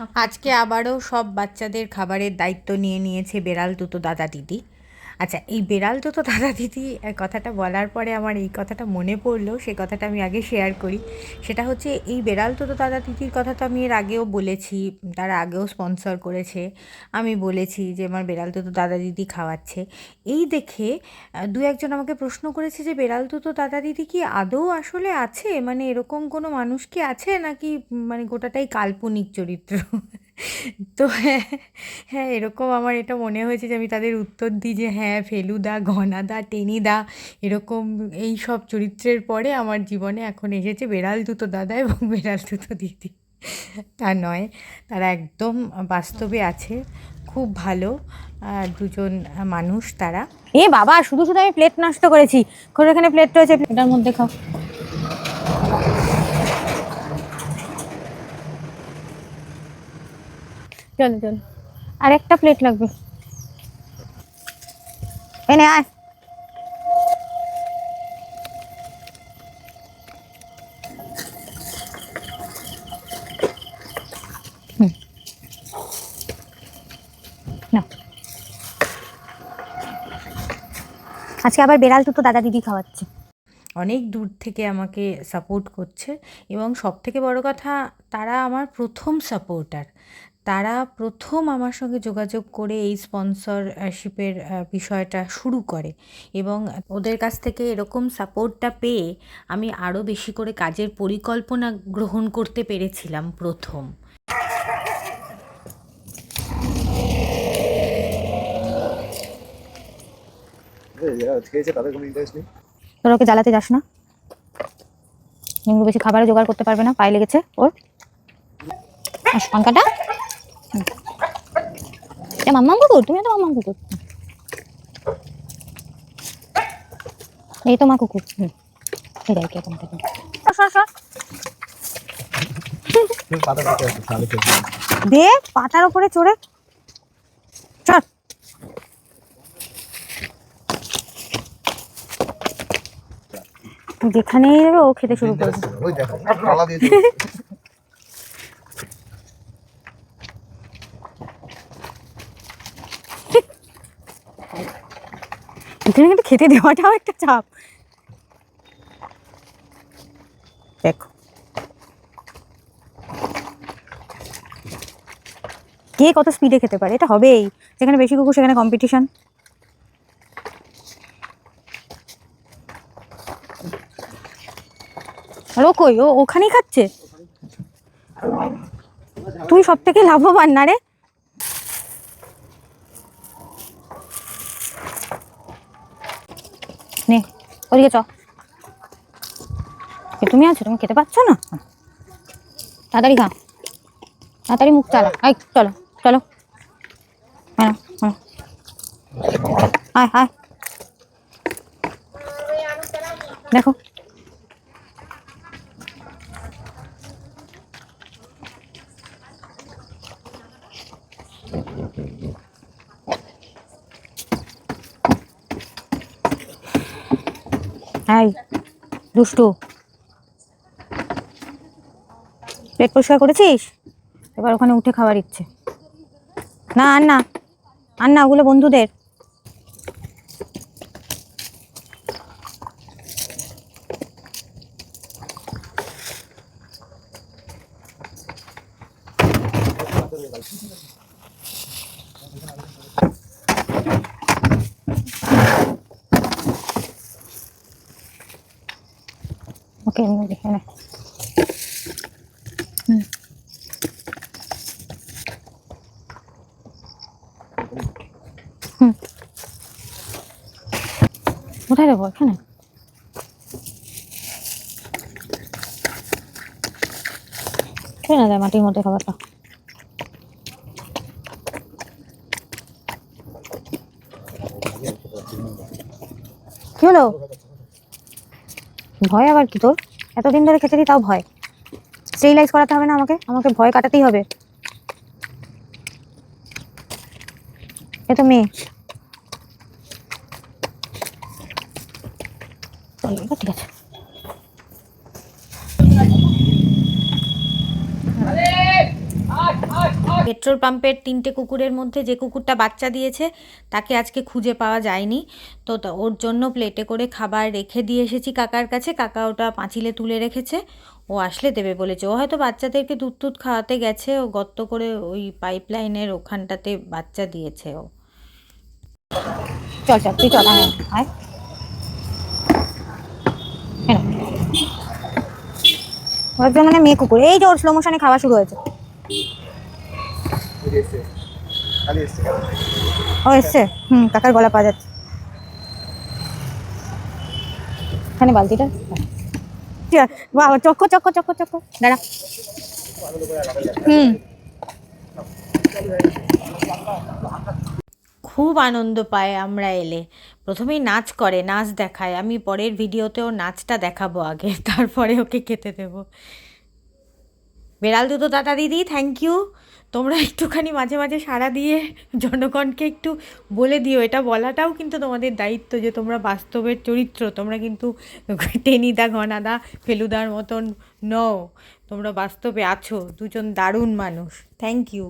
আজকে আবারও সব বাচ্চাদের খাবারের দায়িত্ব নিয়ে নিয়েছে বেড়াল দুটো দাদা দিদি। আচ্ছা এই বেড়াল তো তো দাদা দিদি কথাটা বলার পরে আমার এই কথাটা মনে পড়ল, সে কথাটা আমি আগে শেয়ার করি। সেটা হচ্ছে, এই বেড়াল তো তো দাদা দিদির কথা তো আমি এর আগেও বলেছি, তারা আগেও স্পন্সর করেছে। আমি বলেছি যে, আমার বেড়াল তো তো দাদা দিদি খাওয়াচ্ছে। এই দেখে দু একজন আমাকে প্রশ্ন করেছে যে বেড়াল তো তো দাদা দিদি কি আদৌ আসলে আছে? মানে এরকম কোনো মানুষ কি আছে? নাকি মানে গোটাটাই কাল্পনিক চরিত্র? তো হ্যাঁ হ্যাঁ এরকম আমার এটা মনে হয়েছে যে আমি তাদের উত্তর দিই যে হ্যাঁ ফেলুদা ঘনাদা টেনিদা এরকম এই সব চরিত্রের পরে আমার জীবনে এখন এসেছে বেড়াল দুটো দাদা এবং বেড়াল দুতো দিদি। তা নয় তারা একদম বাস্তবে আছে খুব ভালো দুজন মানুষ তারা। এ বাবা শুধু শুধু আমি প্লেট নষ্ট করেছি। করে এখানে প্লেট রয়েছে। এটার মধ্যে খাও। চলো চলো। আর একটা প্লেট লাগবে এনে আয়। আজকে আবার বেড়াল দুটো দাদা দিদি খাওয়াচ্ছে। অনেক দূর থেকে আমাকে সাপোর্ট করছে এবং সব থেকে বড় কথা তারা আমার প্রথম সাপোর্টার তারা প্রথম আমার সঙ্গে যোগাযোগ করে এই স্পন্সরশিপের বিষয়টা শুরু করে এবং ওদের কাছ থেকে এরকম সাপোর্টটা পেয়ে আমি আরও বেশি করে কাজের পরিকল্পনা গ্রহণ করতে পেরেছিলাম প্রথম। তোর ওকে জ্বালাতে যাস না। নিম্বু বেশি খাবারে জোগাড় করতে পারবে না পায়ে লেগেছে ওর। এটা মাম্মাম কুকুর তুমি তো মাম্মাম কুকুর। এই তো মা কুকুর হুম। এই দেখ সর সর খেয়ে দে পাতার উপরে চড়ে। চল। যেখানেই যাবে ও খেতে শুরু করবে ওই দেখো কলা দিয়ে দিল। এখানে কিন্তু খেতে দেওয়াটাও একটা চাপ। দেখো। কে কত স্পিডে খেতে পারে? এটা হবেই। যেখানে বেশি কুকুর, সেখানে কম্পিটিশন আর ও ও ওখানেই খাচ্ছে? তুই সব থেকে লাভবান না রে? নে, ওদিকে চ। তুমি আছো? তুমি খেতে পাচ্ছ না? তাড়াতাড়ি খা। তাড়াতাড়ি মুখ চালা। আয় চলো চলো। হ্যাঁ হ্যাঁ। আয় আয়। দেখো। হাই দুষ্টু। পেট পরিষ্কার করেছিস? এবার ওখানে উঠে খাবার ইচ্ছে। না আর না আর না ওগুলো বন্ধুদের। ওকে হুম হুম কোথায় দেবো এখানে না দেয় মাটির মধ্যে খাবারটা কি হলো ভয় আবার কি তোর? এতদিন ধরে খেতে দিই তাও ভয়। স্টেরিলাইজ করাতে হবে না আমাকে আমাকে ভয় কাটাতেই হবে। এ তো মেয়ে। ঠিক আছে। পেট্রোল পাম্পের তিনটে কুকুরের মধ্যে যে কুকুরটা বাচ্চা দিয়েছে, তাকে আজকে খুঁজে পাওয়া যায়নি। তো ওর জন্য প্লেটে করে খাবার রেখে দিয়ে এসেছি কাকার কাছে। কাকা ওটা পাঁচিলে তুলে রেখেছে। ও আসলে দেবে বলেছে। ও হয়তো বাচ্চাদেরকে দুধ টুধ খাওয়াতে গেছে। ও গর্ত করে ওই পাইপ লাইনের ওখানটাতে বাচ্চা দিয়েছে ও। চল চল চল মানে মেয়ে কুকুর। এই যে ওর স্লো মোশনে খাওয়া শুরু হয়েছে এই যে এসছে খালি এসছে ও এসছে। হুম, কাকার গলা পাওয়া যাচ্ছে। এখানে বালতিটা। বাবা চক্কর চক্কর চক্কর চক্কর। দাঁড়া। হুম। খুব আনন্দ পায় আমরা এলে। প্রথমেই নাচ করে, নাচ দেখায়। আমি পরের ভিডিওতেও নাচটা দেখাবো আগে, তারপরে ওকে খেতে দেব। বেড়াল দুটো দাদা দিদি থ্যাংক ইউ তোমরা একটুখানি মাঝে মাঝে সাড়া দিয়ে জনগণকে একটু বলে দিও। এটা বলাটাও কিন্তু তোমাদের দায়িত্ব যে তোমরা বাস্তবের চরিত্র, তোমরা কিন্তু টেনিদা ঘনাদা ফেলুদার মতন নও। তোমরা বাস্তবে আছো, দুজন দারুণ মানুষ। Thank you